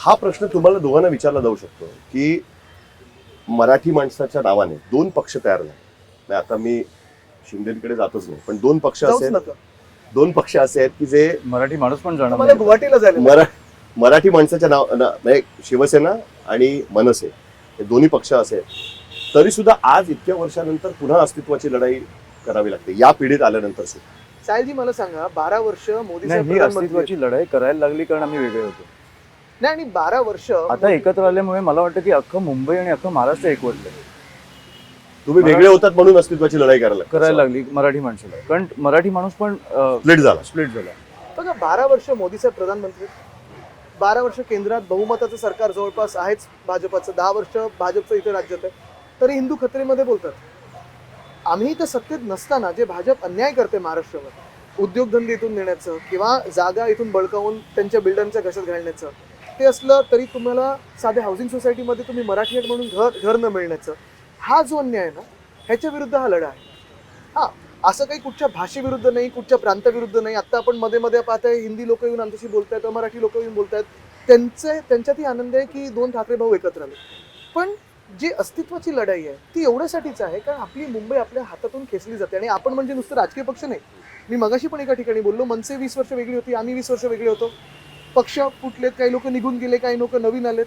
हा प्रश्न तुम्हाला दोघांना विचारला जाऊ शकतो की मराठी माणसाच्या नावाने दोन पक्ष तयार झाले. नाही, आता मी शिंदेकडे जातच नाही पण दोन पक्ष असे नका. दोन पक्ष असे आहेत की जे मराठी माणूस पण जाणार. गुवाहाटीला मरा मराठी माणसाच्या नाव ना- म्हणजे शिवसेना आणि मनसे हे दोन्ही पक्ष असे आहेत तरी सुद्धा आज इतक्या वर्षानंतर पुन्हा अस्तित्वाची लढाई करावी लागते या पिढीत आल्यानंतर सुद्धा. साहेबजी मला सांगा बारा वर्ष मोदी अस्तित्वाची लढाई करायला लागली कारण आम्ही वेगळे होतो. नाही आणि बारा वर्ष आता एकत्र आल्यामुळे मला वाटतं की अख्खं मुंबई आणि अख्खं महाराष्ट्र एकवटलं तुम्ही वेगळे होतात म्हणून अस्तित्वाची लढाई करायला करायला लागली मराठी माणसाला. कारण मराठी माणूस पण स्प्लिट झाला. स्प्लिट झाला. बघा बारा वर्ष मोदी साहेब प्रधानमंत्री बारा वर्ष केंद्रात बहुमताचं सरकार जवळपास आहेच भाजपाचं. दहा वर्ष भाजपचं इथे राज्यात आहे तरी हिंदू खत्रेमध्ये बोलतात. आम्ही तर सत्तेत नसताना जे भाजप अन्याय करते महाराष्ट्रावर उद्योगधंदे इथून नेण्याचं किंवा जागा इथून बळकावून त्यांच्या बिल्डरच्या घशात घालण्याचं ते असलं तरी तुम्हाला साध्या हाऊसिंग सोसायटीमध्ये तुम्ही मराठी आहेत म्हणून घर घर न मिळण्याचं. हा जो अन्याय आहे ना ह्याच्या विरुद्ध हा लढा आहे. हा असं काही कुठच्या भाषेविरुद्ध नाही कुठच्या प्रांताविरुद्ध नाही. आत्ता आपण मध्ये मध्ये पाहताय हिंदी लोक येऊन आमच्याशी बोलतायत मराठी लोक येऊन बोलतायत. त्यांचे त्यांच्यातही आनंद आहे की दोन ठाकरे भाऊ एकत्र आले. पण जी अस्तित्वाची लढाई आहे ती एवढ्यासाठीच आहे कारण आपली मुंबई आपल्या हातातून खेचली जाते. आणि आपण म्हणजे नुसतं राजकीय पक्ष नाही. मी मगाशी पण एका ठिकाणी बोललो मनसे वीस वर्ष वेगळी होती आम्ही वीस वर्ष वेगळे होतो. पक्ष फुटलेत काही लोक निघून गेले काही लोक नवीन आलेत.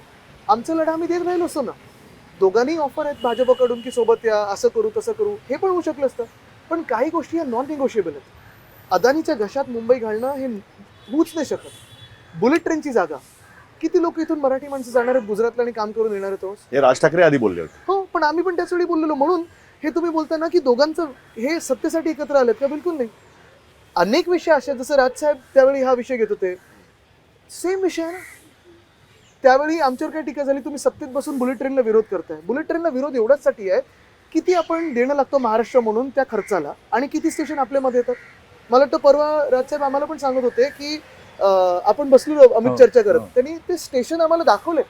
आमचा लढा आम्ही देत राहिलो असतो ना. दोघांनी ऑफर आहेत भाजपकडून की सोबत या असं करू तसं करू हे पण होऊ शकलं असतं. पण काही गोष्टी या नॉन निगोशिएबल आहेत. अदानीच्या घशात मुंबई घालणं हे होऊच नाही शकत. बुलेट ट्रेनची जागा. किती लोक इथून मराठी माणसं जाणार आहेत गुजरातला आणि काम करून येणार आहेत? हे राज ठाकरे आधी बोलले होते. हो पण आम्ही पण त्याच वेळी बोललेलो. म्हणून हे तुम्ही बोलता ना की दोघांचं हे सत्तेसाठी एकत्र आलेत का? बिलकुल नाही. अनेक विषय असे जसं राजसाहेब त्यावेळी हा विषय घेत होते. सेम विषय आहे ना. त्यावेळी आमच्यावर काय टीका झाली तुम्ही सत्तेत बसून बुलेट ट्रेनला विरोध करताय. बुलेट ट्रेनला विरोध एवढ्याचसाठी आहे किती आपण देणं लागतो महाराष्ट्र म्हणून त्या खर्चाला? आणि किती स्टेशन आपल्यामध्ये येतात? मला वाटतं परवा राजसाहेब आम्हाला पण सांगत होते की आपण बसलो अमित हो, चर्चा करत. हो. त्यांनी ते स्टेशन आम्हाला दाखवले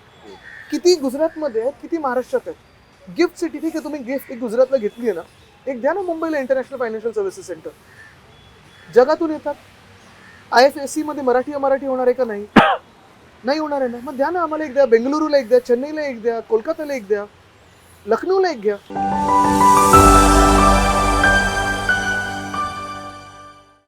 किती गुजरातमध्ये आहेत किती महाराष्ट्रात आहेत. गिफ्ट सिटी ठीक आहे तुम्ही गिफ्ट एक गुजरातला घेतली आहे ना. एक द्या ना मुंबईला इंटरनॅशनल फायनान्शियल सर्व्हिसेस सेंटर जगातून येतात. आय एफ एस सी मध्ये मराठी मराठी होणार आहे का नाही? नाही होणार आहे ना. मग द्या ना आम्हाला एक द्या बेंगलुरूला एक द्या चेन्नईला एक द्या कोलकाताला एक द्या लखनौला एक घ्या.